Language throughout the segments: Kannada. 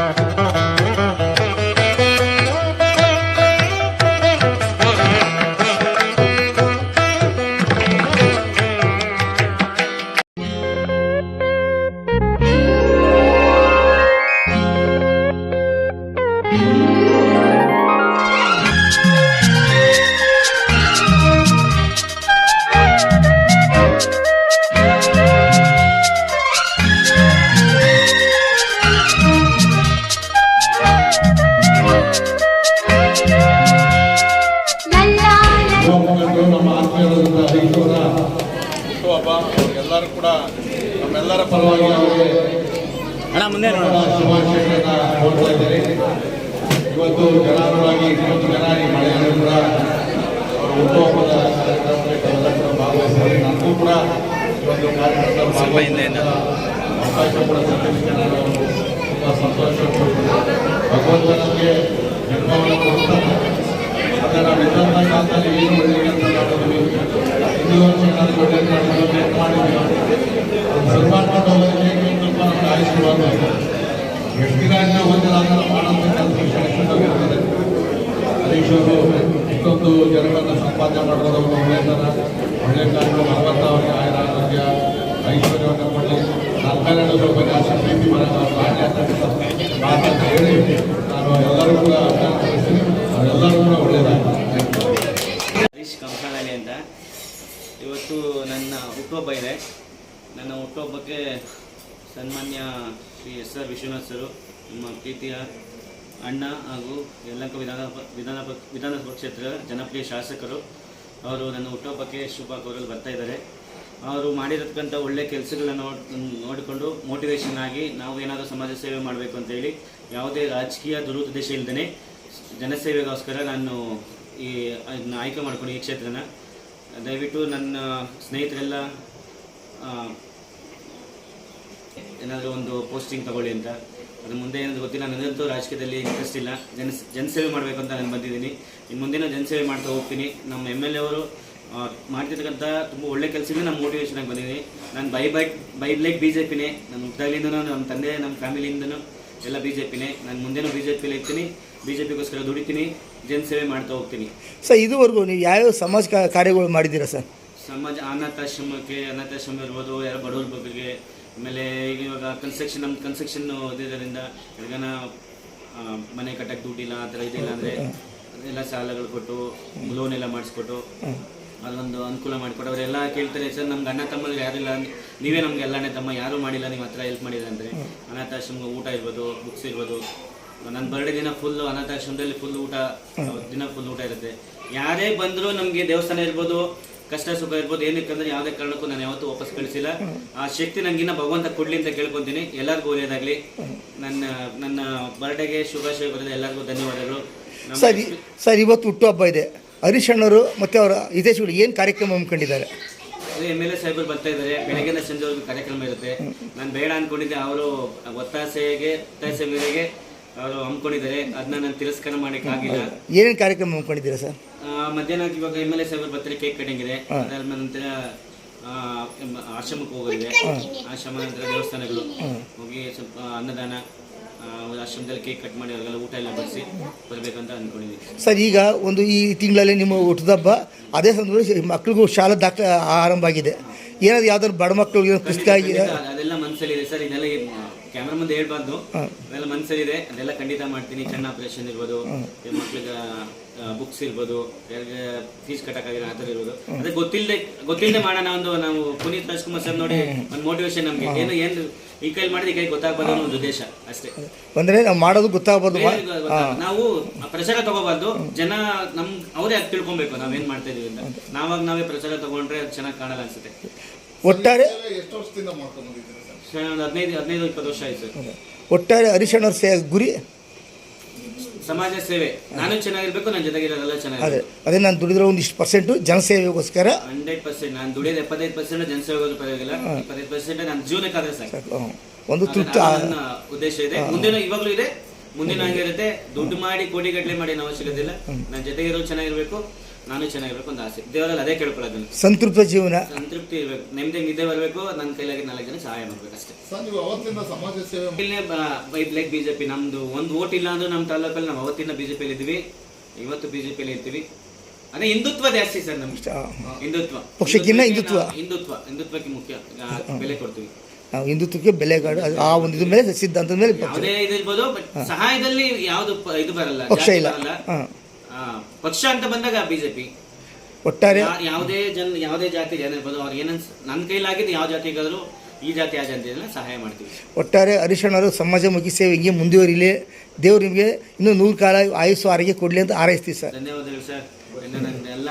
Uh-huh. ನಮ್ಮೆಲ್ಲರ ಪರವಾಗಿ ಅವರಿಗೆ ಅಣ್ಣ ಮುಂದೆ ಇವತ್ತು ಜನಾನುರಾಗಿ ಇವತ್ತು ಜನ ಈ ಮಳೆಯಲ್ಲಿ ಕೂಡ ಅವರ ಹುಟ್ಟುಹಬ್ಬದ ಕಾರ್ಯಕ್ರಮದಲ್ಲಿ ತಾವೆಲ್ಲ ಕೂಡ ಭಾಗವಹಿಸಿದ್ದಾರೆ ನನಗೂ ಕೂಡ ಒಂದು ಕಾರ್ಯಕ್ರಮದಲ್ಲಿ ಹಿಂದೆಯಿಂದ. ಅವಕಾಶ ಕೂಡ ಸಿಕ್ಕಿದ್ದಕ್ಕೆ ನಾನು ತುಂಬ ಸಂತೋಷ. ಭಗವಂತ ನಮಗೆ ಜನ್ಮವನ್ನು ಕೊಡ್ತಾನೆ ನಾವು ಇದ್ದಂಥ ಕಾಲದಲ್ಲಿ ಏನು ಒಳ್ಳೆಯ ಕೆಲಸ ಮಾಡಿದ್ವಿ ಹಿಂದೂ ವರ್ಷ ನಾನು ಒಳ್ಳೆಯ ಏನು ಮಾಡಿದ್ವಿ ಇನ್ನೊಂದು ಸ್ವಲ್ಪ ನಮ್ಗೆ ಆಶೀರ್ವಾದ ವ್ಯಕ್ತಿಗಳನ್ನ ಒಂದಿಲ್ಲ ಮಾಡುವಂಥ ಕೆಲಸ ಕ್ಷಣಿಸಿರ್ತದೆ ಹರೀಶ್ ಇಷ್ಟೊಂದು ಜನಗಳನ್ನ ಸಂಪಾದನೆ ಮಾಡೋದು ಅವರು ಒಳ್ಳೆಯತನ ಒಳ್ಳೆಯ ಕಾರ್ಯಕ್ರಮ ಭಗವಂತ ಅವರಿಗೆ ಆಯುರ ಆರೋಗ್ಯ ಐಶ್ವರ್ಯವನ್ನು ಕೊಡಲಿ ಸರ್ಕಾರದ ಸ್ವಲ್ಪ ಜಾಸ್ತಿ ಪ್ರೀತಿ ಬರೋದು ಅವ್ರ ಕಾರ್ಯ ಅಂತಕ್ಕಂಥ ಮಾತನ್ನು ಹೇಳಿ ನಾನು ಎಲ್ಲರೂ ಕೂಡ ಅಭಿನಂದಿಸ್ತೀನಿ ಅವರೆಲ್ಲರೂ ಕೂಡ ಒಳ್ಳೆಯದಾಗಲಿ ಹರೀಶ್ ಕಂಸಾನಹಳ್ಳಿ ಅಂತ ಇವತ್ತು ನನ್ನ ಹುಟ್ಟುಹಬ್ಬ ಇದೆ. ನನ್ನ ಹುಟ್ಟುಹಬ್ಬಕ್ಕೆ ಸನ್ಮಾನ್ಯ Shri S R Vishwanath sir, ನಮ್ಮ ಪ್ರೀತಿಯ ಅಣ್ಣ ಹಾಗೂ ಯಲ್ಲಂಕ ವಿಧಾನ ವಿಧಾನ ವಿಧಾನಸಭಾ ಕ್ಷೇತ್ರದ ಜನಪ್ರಿಯ ಶಾಸಕರು, ಅವರು ನನ್ನ ಹುಟ್ಟುಹಬ್ಬಕ್ಕೆ ಶುಭ ಕೋರಲು ಬರ್ತಾ ಇದ್ದಾರೆ. ಅವರು ಮಾಡಿರತಕ್ಕಂಥ ಒಳ್ಳೆ ಕೆಲಸಗಳನ್ನ ನೋಡ್, ನೋಡಿಕೊಂಡು ಮೋಟಿವೇಶನ್ ಆಗಿ ನಾವು ಏನಾದರೂ ಸಮಾಜ ಸೇವೆ ಮಾಡಬೇಕು ಅಂತೇಳಿ ಯಾವುದೇ ರಾಜಕೀಯ ದುರುದ್ದೇಶ ಇಲ್ಲದೇ ಜನಸೇವೆಗೋಸ್ಕರ ನಾನು ಈ ಆಯ್ಕೆ ಮಾಡ್ಕೊಂಡು ಈ ಕ್ಷೇತ್ರನ ದಯವಿಟ್ಟು ನನ್ನ ಸ್ನೇಹಿತರೆಲ್ಲ ಏನಾದರೂ ಒಂದು ಪೋಸ್ಟಿಂಗ್ ತಗೊಳ್ಳಿ ಅಂತ. ಅದು ಮುಂದೆ ಏನಾದರೂ ಗೊತ್ತಿಲ್ಲ ನನಗಂತೂ ರಾಜಕೀಯದಲ್ಲಿ ಇಂಟ್ರೆಸ್ಟ್ ಇಲ್ಲ. ಜನ, ಜನಸೇವೆ ಮಾಡಬೇಕು ಅಂತ ನಾನು ಬಂದಿದ್ದೀನಿ. ಇನ್ನು ಮುಂದಿನ ಜನಸೇವೆ ಮಾಡ್ತಾ ಹೋಗ್ತೀನಿ. ನಮ್ಮ ಎಂ ಎಲ್ ಎ ಅವರು ಮಾಡ್ತಿರ್ತಕ್ಕಂಥ ತುಂಬ ಒಳ್ಳೆ ಕೆಲಸದಿಂದ ನಮ್ಮ ಮೋಟಿವೇಶನ್ ಆಗಿ ಬಂದಿದ್ದೀನಿ. ನಾನು ಬೈ ಬೈ ಬೈ ಬ್ಲೇಕ್ ಬಿ ಜೆ ಪಿನೇ ನಮ್ಮ ಹುಟ್ಟಾಗ್ಲಿಂದನೂ ನಮ್ಮ ತಂದೆ ನಮ್ಮ ಫ್ಯಾಮಿಲಿಯಿಂದನೂ ಎಲ್ಲ ಬಿ ಜೆ ಪಿನೇ ನಾನು ಮುಂದೆನೂ ಬಿ ಜೆ ಪಿಲಿ ಇರ್ತೀನಿ. ಬಿ ಜೆ ಪಿಗೋಸ್ಕರ ದುಡಿತೀನಿ ಜನಸೇವೆ ಮಾಡ್ತಾ ಹೋಗ್ತೀನಿ. ಸರ್ ಇದುವರೆಗೂ ನೀವು ಯಾವ್ಯಾವ ಸಮಾಜ ಕಾ- ಕಾರ್ಯಗಳು ಮಾಡಿದ್ದೀರಾ ಸರ್? ಸಮಾಜ ಅನಾಥಾಶ್ರಮಕ್ಕೆ ಅನಾಥಾಶ್ರಮ ಇರ್ಬೋದು ಯಾರೋ ಬಡವ್ರ ಬಗ್ಗೆ ಆಮೇಲೆ ಈಗ ಇವಾಗ ಕನ್ಸ್ಟ್ರಕ್ಷನ್ ನಮ್ಮ ಕನ್ಸ್ಟ್ರಕ್ಷನ್ ಇರೋದ್ರಿಂದ ಯಾರಿಗಾನ ಆ, ಮನೆ ಕಟ್ಟಕ್ಕೆ ದುಡ್ಡಿಲ್ಲ ಆ ಥರ ಇದಿಲ್ಲ ಅಂದರೆ ಎಲ್ಲ ಸಾಲಗಳು ಕೊಟ್ಟು ಲೋನ್ ಎಲ್ಲ ಮಾಡಿಸ್ಕೊಟ್ಟು. ಅದೊಂದು ಅನುಕೂಲ ಮಾಡಿಕೊಟ್ಟು ಅವರೆಲ್ಲ ಕೇಳ್ತಾರೆ ಸರ್ ನಮ್ಗೆ ಅಣ್ಣ ತಮ್ಮಲ್ಲಿ ಯಾರಿಲ್ಲ ನೀವೇ ನಮ್ಗೆ ಎಲ್ಲನೇ ತಮ್ಮ ಯಾರು ಮಾಡಿಲ್ಲ ನಿಮ್ಮ ಹತ್ರ ಹೆಲ್ಪ್ ಮಾಡಿಲ್ಲ ಅಂದರೆ ಅನಾಥಾಶ್ರಮ ಊಟ ಇರ್ಬೋದು ಬುಕ್ಸ್ ಇರ್ಬೋದು. ನನ್ನ ಬರ್ಡೇ ದಿನ ಫುಲ್ ಅನಾಥಾಶ್ರಮದಲ್ಲಿ ಫುಲ್ ಊಟ ದಿನ ಫುಲ್ ಊಟ ಇರುತ್ತೆ. ಯಾರೇ ಬಂದರೂ ನಮಗೆ ದೇವಸ್ಥಾನ ಇರ್ಬೋದು ಕಷ್ಟ ಸುಖ ಇರ್ಬೋದು ಏನಕ್ಕಂದ್ರೆ ಯಾವುದೇ ಕಾರಣಕ್ಕೂ ನಾನು ಯಾವತ್ತೂ ವಾಪಸ್ ಕಳಿಸಿಲ್ಲ. ಆ ಶಕ್ತಿ ನಂಗಿನ್ನ ಭಗವಂತ ಕೊಡ್ಲಿ ಅಂತ ಕೇಳ್ಕೊತೀನಿ. ಎಲ್ಲರಿಗೂ ಒಳ್ಳೆಯದಾಗಲಿ ನನ್ನ ನನ್ನ ಬರ್ಡೇಗೆ ಶುಭಾಶಯ ಬರೆದ ಎಲ್ಲರಿಗೂ ಧನ್ಯವಾದಗಳು. ಸರಿ ಸರ್ ಇವತ್ತು ಹುಟ್ಟುಹಬ್ಬ ಇದೆ. ಹರೀಶ್ ಅಣ್ಣವರು ಮತ್ತು ಅವರ ಹಿತೈಷಿಗಳು ಏನು ಕಾರ್ಯಕ್ರಮ ಹಮ್ಮಿಕೊಂಡಿದ್ದಾರೆ? ಅದೇ ಎಂ ಎಲ್ ಎ ಸಾಹೇಬರು ಬರ್ತಾ ಇದ್ದಾರೆ. ಬೆಳಗ್ಗೆ ಸಂಜೆ ಒಂದು ಕಾರ್ಯಕ್ರಮ ಇರುತ್ತೆ. ನಾನು ಬೇಡ ಅಂದ್ಕೊಂಡಿದ್ದೆ ಅವರು ಒತ್ತಾಸೆಗೆ ಒತ್ತಾಸೆ ಮೇರೆಗೆ ಅವರು ಹಮ್ಮಿಕೊಂಡಿದ್ದಾರೆ. ಅದನ್ನ ನಾನು ತಿರಸ್ಕಾರ ಆಗಿಲ್ಲ. ಏನೇನು ಕಾರ್ಯಕ್ರಮ ಹಮ್ಮಿಕೊಂಡಿದ್ದೀರಾ ಸರ್? ಮಧ್ಯಾಹ್ನ ಇವಾಗ ಎಂ ಎಲ್ ಎ ಸಾಹೇಬರು ಬರ್ತಾರೆ. ಕೇಕ್ ಕಟಿಂಗ್ ಇದೆ. ಅದಾದ ನಂತರ ಆಶ್ರಮಕ್ಕೆ ಹೋಗೋದಿದೆ. ಆಶ್ರಮ ನಂತರ ದೇವಸ್ಥಾನಗಳು. ಹೋಗಿ ಸ್ವಲ್ಪ ಅನ್ನದಾನ ಆಶ್ರಮದಲ್ಲಿ ಕೇಕ್ ಕಟ್ ಮಾಡಿ ಅವ್ರಿಗೆಲ್ಲ ಊಟ ಎಲ್ಲ ಬಡಿಸಿ ಬರಬೇಕಂತ ಅಂದ್ಕೊಂಡಿದ್ದೀವಿ ಸರ್ ಈಗ ಒಂದು ಈ ತಿಂಗಳಲ್ಲಿ ನಿಮ್ಮ ಹುಟ್ಟದಬ್ಬ ಅದೇ ಸಂದರ್ಭದಲ್ಲಿ ಮಕ್ಕಳಿಗೂ ಶಾಲಾ ದಾಖಲೆ ಆರಂಭ ಆಗಿದೆ. ಏನಾದ್ರು ಯಾವ್ದಾದ್ರು ಬಡ ಮಕ್ಕಳು ಕಷ್ಟ ಪುಸ್ತಕ ಆಗಿದೆ ಅದೆಲ್ಲ ಮನಸ್ಸಲ್ಲಿದೆ ಸರ್. ಇದೆಲ್ಲ ಕ್ಯಾಮ್ರಾ ಮುಂದೆ ಹೇಳ್ಬಾರ್ದು. ಅದೆಲ್ಲ ಮನಸ್ಸಲ್ಲಿದೆ ಅದೆಲ್ಲ ಖಂಡಿತ ಮಾಡ್ತೀನಿ. ಚೆನ್ನ ಆಪರೇಷನ್ ಇರ್ಬೋದು. ಮಕ್ಕಳಿಗೆ ಮಕ್ಳಿಗೆ ಬುಕ್ಸ್ ಇರ್ಬೋದು. ಫೀಸ್ ಕಟ್ಟಕ್ಕಾಗಿರೋ ಆ ಥರ ಇರ್ಬೋದು. ಅದೇ ಗೊತ್ತಿಲ್ಲದೆ ಗೊತ್ತಿಲ್ಲದೆ ಮಾಡೋಣ ಒಂದು ನಾವು ಪುನೀತ್ ರಾಜ್ಕುಮಾರ್ ಸರ್ ನೋಡಿ ಒಂದು ಮೋಟಿವೇಶನ್ ನಮಗೆ. ಏನು ಏನು ಈ ಕೈಲಿ ಮಾಡಿದ ಈ ಕೈ ಗೊತ್ತಾಗಬಾರ್ದು ಅನ್ನೋ ಒಂದು ಉದ್ದೇಶ ಅಷ್ಟೇ. ಅಂದರೆ ನಾವು ಮಾಡೋದು ಗೊತ್ತಾಗ್ಬೋದು ಬೇರೆಯವ್ರಿಗೆ ನಾವು ಪ್ರಚಾರ ತಗೋಬಾರ್ದು. ಜನ ನಮ್ ಅವರೇ ಅದು ತಿಳ್ಕೊಬೇಕು ನಾವೇನ್ ಮಾಡ್ತಾ ಇದೀವಿ ಅಂತ. ನಾವಾಗ ನಾವೇ ಪ್ರಚಾರ ತಗೊಂಡ್ರೆ ಅದು ಚೆನ್ನಾಗಿ ಕಾಣಲ್ಲ ಅನ್ಸುತ್ತೆ. ಒಟ್ಟಾರೆ ಎಷ್ಟು ವರ್ಷದಿಂದ ಮಾಡ್ಕೊಂಡು ಬಂದಿದ್ದೀರಾ ಸರ್? ಸರ್, ಒಂದು ಹದಿನೈದು ಹದಿನೈದು ಇಪ್ಪತ್ತು ವರ್ಷ ಆಯ್ತು ಸರ್. ಒಟ್ಟಾರೆ ಹರೀಶ್ ಅಣ್ಣವ್ರ ಸೇ ಗುರಿ ಸಮಾಜ ಸೇವೆ. ನಾನು ಚೆನ್ನಾಗಿರ್ಬೇಕು ನನ್ನ ಜೊತೆಗಿರೋರೆಲ್ಲ ಅದೇ ಚೆನ್ನಾಗಿರ್ಬೇಕು. ಅದೇ. ನಾನು ದುಡಿದ್ರೆ ಒಂದಿಷ್ಟು ಪರ್ಸೆಂಟು ಜನಸೇವೆಗೋಸ್ಕರ ಹಂಡ್ರೆಡ್ ಪರ್ಸೆಂಟ್ ನಾನು ದುಡಿಯೋದು ಎಪ್ಪತ್ತೈದು ಪರ್ಸೆಂಟ್ ಜನಸೇವೆ ಪರವಾಗಿಲ್ಲ. ಇಪ್ಪತ್ತೈದು ಪರ್ಸೆಂಟ್ ನನ್ನ ಜೀವನಕ್ಕಾದ್ರೆ ಸಾಕು. ಒಂದು ತೃಪ್ತ ನನ್ನ ಉದ್ದೇಶ ಇದೆ. ಮುಂದಿನ ಇವಾಗಲೂ ಇದೆ. ಮುಂದಿನ ಹಂಗಿರುತ್ತೆ ದುಡ್ಡು ಮಾಡಿ ಕೋಟಿ ಗಟ್ಟಲೆ ಮಾಡಿ ಅವಶ್ಯಕತೆ ಇಲ್ಲ. ನನ್ನ ಜೊತೆಗಿರೋರು ಚೆನ್ನಾಗಿರ್ಬೇಕು. ನಾನು ಚೆನ್ನಾಗಿರ್ಬೇಕು ಅಂತ ಆಸೆ. ದೇವರಲ್ಲಿ ಅದೇ ಕೇಳ್ಕೊಳ್ಳೋದು ಸಂತೃಪ್ತ ಜೀವನ. ಸಂತೃಪ್ತಿ ಇರಬೇಕು. ನೆಮ್ಮದಿ ನಿದ್ದೆ ಬರಬೇಕು ನನ್ನ ಕೈಲಾಗಿ ನಾಲ್ಕು ಜನ ಸಹಾಯ ಮಾಡ್ಬೇಕು ಅಷ್ಟೇ. ಸರ್ ನೀವು ಅವತ್ತಿಂದ ಸಮಾಜ ಸೇವೆ ಇಲ್ಲೇ ಲೈಕ್ ಬಿಜೆಪಿ ನಮ್ದು. ಒಂದು ಓಟ್ ಇಲ್ಲ ಅಂದ್ರೆ ನಮ್ಮ ತಾಲೂಕಲ್ಲಿ ನಾವು ಅವತ್ತಿನ ಬಿಜೆಪಿಯಲ್ಲಿ ಇದ್ದೀವಿ. ಇವತ್ತು ಬಿಜೆಪಿಯಲ್ಲಿ ಇರ್ತೀವಿ. ಅದೇ ಹಿಂದುತ್ವ ಜಾಸ್ತಿ ಸರ್ ನಮ್ಗೆ. ಹಿಂದುತ್ವ. ಪಕ್ಷಕ್ಕಿನ್ನ ಹಿಂದುತ್ವ. ಹಿಂದುತ್ವ. ಹಿಂದುತ್ವಕ್ಕೆ ಮುಖ್ಯ. ಬೆಲೆ ಕೊಡ್ತೀವಿ. ನಾವು ಹಿಂದುತ್ವಕ್ಕೆ ಅದು ಆ ಒಂದು ಇದ್ರ ಮೇಲೆ ಸಿದ್ಧಾಂತದ ಮೇಲೆ ಯಾವುದೇ ಇದಿರ್ಬೋದು ಬಟ್ ಸಹಾಯದಲ್ಲಿ ಯಾವುದು ಇದು ಬರಲ್ಲ. ಪಕ್ಷ ಇಲ್ಲ. ಪಕ್ಷ ಅಂತ ಬಂದಾಗ ಬಿಜೆಪಿ ಒಟ್ಟಾರೆ ಯಾವುದೇ ಜನ ಯಾವುದೇ ಜಾತಿ ಜನ ಇರ್ಬೋದು ಅವ್ರಿಗೆ ಏನನ್ಸ್ ನನ್ನ ಕೈಲಾಗಿದ್ದು ಯಾವ ಜಾತಿಗಾದರೂ ಈ ಜಾತಿ ಆ ಜಾತಿ ಸಹಾಯ ಮಾಡ್ತೀವಿ. ಒಟ್ಟಾರೆ ಹರೀಶಣ್ಣವರು ಸಮಾಜಮುಖಿ ಸೇವೆ ಹಿಂಗೆ ಮುಂದುವರಿಲಿ. ದೇವ್ರು ನಿಮಗೆ ಇನ್ನೂ ನೂರು ಕಾಲ ಆಯುಸ್ಸು ಆರೋಗ್ಯ ಕೊಡಲಿ ಅಂತ ಹಾರೈಸ್ತೀವಿ ಸರ್. ಧನ್ಯವಾದಗಳು ಸರ್. ಇನ್ನು ನನ್ನ ಎಲ್ಲ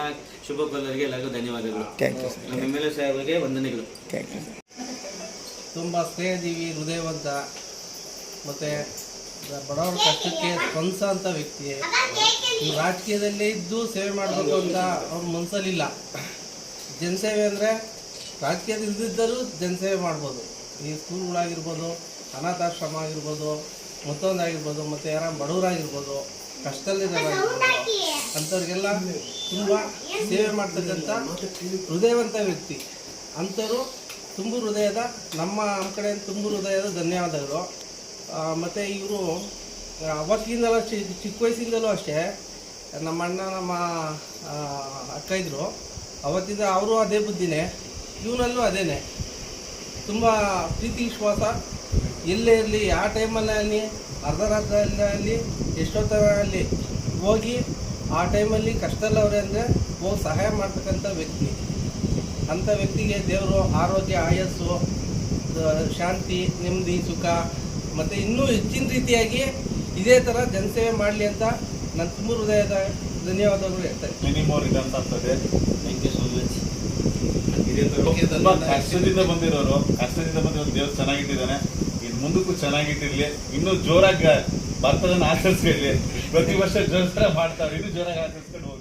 ಶುಭ ಕೋಲರಿಗೆ ಎಲ್ಲರಿಗೂ ಧನ್ಯವಾದಗಳು. ಥ್ಯಾಂಕ್ ಯು ಸರ್ ನಮ್ಮ ಎಂ ಎಲ್ ಎ ಸಾಹೇಬರಿಗೆ ವಂದನೆಗಳು. ಥ್ಯಾಂಕ್ ಯು ಸರ್ ತುಂಬ ಸ್ನೇಹಜೀವಿ ಹೃದಯವಂತ ಮತ್ತು ಬಡವರ ಕಷ್ಟಕ್ಕೆ ಸ್ಪಂದಿಸೋಂಥ ವ್ಯಕ್ತಿ ರಾಜಕೀಯದಲ್ಲಿ ರಾಜಕೀಯದಲ್ಲೇ ಇದ್ದು ಸೇವೆ ಮಾಡಬೇಕು ಅಂತ ಅವ್ರ ಮನಸ್ಸಲ್ಲಿಲ್ಲ ಜನಸೇವೆ ಅಂದರೆ ರಾಜಕೀಯದ ಇದ್ದಿದ್ದರೂ ಜನಸೇವೆ ಮಾಡ್ಬೋದು. ಈ ಸ್ಕೂಲ್ಗಳಾಗಿರ್ಬೋದು, ಅನಾಥಾಶ್ರಮ ಆಗಿರ್ಬೋದು ಮತ್ತೊಂದಾಗಿರ್ಬೋದು ಮತ್ತು ಯಾರ ಬಡವರಾಗಿರ್ಬೋದು ಕಷ್ಟದಲ್ಲಿರೋರಾಗಿರ್ಬೋದು ಅಂಥವ್ರಿಗೆಲ್ಲ ತುಂಬ ಸೇವೆ ಮಾಡ್ತಕ್ಕಂಥ ಹೃದಯವಂತ ವ್ಯಕ್ತಿ. ಅಂಥವ್ರು ತುಂಬು ಹೃದಯದ ನಮ್ಮ ನಮ್ಮ ಕಡೆ ತುಂಬು ಹೃದಯದ ಧನ್ಯವಾದಗಳು. ಮತ್ತು ಇವರು ಅವತ್ತಿಂದಲೂ ಚಿಕ್ಕ ವಯಸ್ಸಿಂದಲೂ ಅಷ್ಟೇ, ನಮ್ಮ ಅಣ್ಣ, ನಮ್ಮ ಅಕ್ಕ ಇದ್ದರು ಅವತ್ತಿಂದ ಅವರು ಅದೇ ಬುದ್ಧಿನೇ, ಇವನಲ್ಲೂ ಅದೇನೆ. ತುಂಬ ಪ್ರೀತಿ, ವಿಶ್ವಾಸ. ಎಲ್ಲೇ ಇರಲಿ ಯಾವ ಟೈಮಲ್ಲಿ ಅರ್ಧ ರಾತ್ರಿ ಆಗಲಿ ಎಷ್ಟೊತ್ತರ ಆಗಲಿ, ಹೋಗಿ, ಆ ಟೈಮಲ್ಲಿ ಕಷ್ಟದಲ್ಲವ್ರೆ ಅಂದರೆ, ಹೋಗಿ ಸಹಾಯ ಮಾಡ್ತಕ್ಕಂಥ ವ್ಯಕ್ತಿ. ಅಂಥ ವ್ಯಕ್ತಿಗೆ ದೇವರು ಆರೋಗ್ಯ, ಆಯಸ್ಸು ಶಾಂತಿ, ನೆಮ್ಮದಿ, ಸುಖ ಮತ್ತು ಇನ್ನೂ ಹೆಚ್ಚಿನ ರೀತಿಯಾಗಿ ಇದೇ ಥರ ಜನಸೇವೆ ಮಾಡಲಿ ಅಂತ ನನ್ನ ತುಂಬ ಹೃದಯದ ಧನ್ಯವಾದಗಳು ಹೇಳ್ತಾರೆ ಮಿನಿಮೋರ್ ಇದಂತಾಗ್ತದೆ ಥ್ಯಾಂಕ್ ಯು ಸೋ ಮಚ್ ತುಂಬಾ ಕಷ್ಟದಿಂದ ಬಂದಿರೋರು ಕಷ್ಟದಿಂದ ಬಂದಿರೋ ದೇವ್ರು ಚೆನ್ನಾಗಿಟ್ಟಿದ್ದಾನೆ. ಇನ್ ಮುಂದಕ್ಕೂ ಚೆನ್ನಾಗಿಟ್ಟಿರ್ಲಿ. ಇನ್ನೂ ಜೋರಾಗಿ ಬರ್ತದನ್ನ ಆಚರಿಸ್ಕೊಳ್ಳಿ ಪ್ರತಿ ವರ್ಷ ಜೋರ ಮಾಡ್ತಾರೆ. ಇನ್ನೂ ಜೋರಾಗಿ ಆಚರಿಸ್ಕೊಂಡು ಹೋಗಿ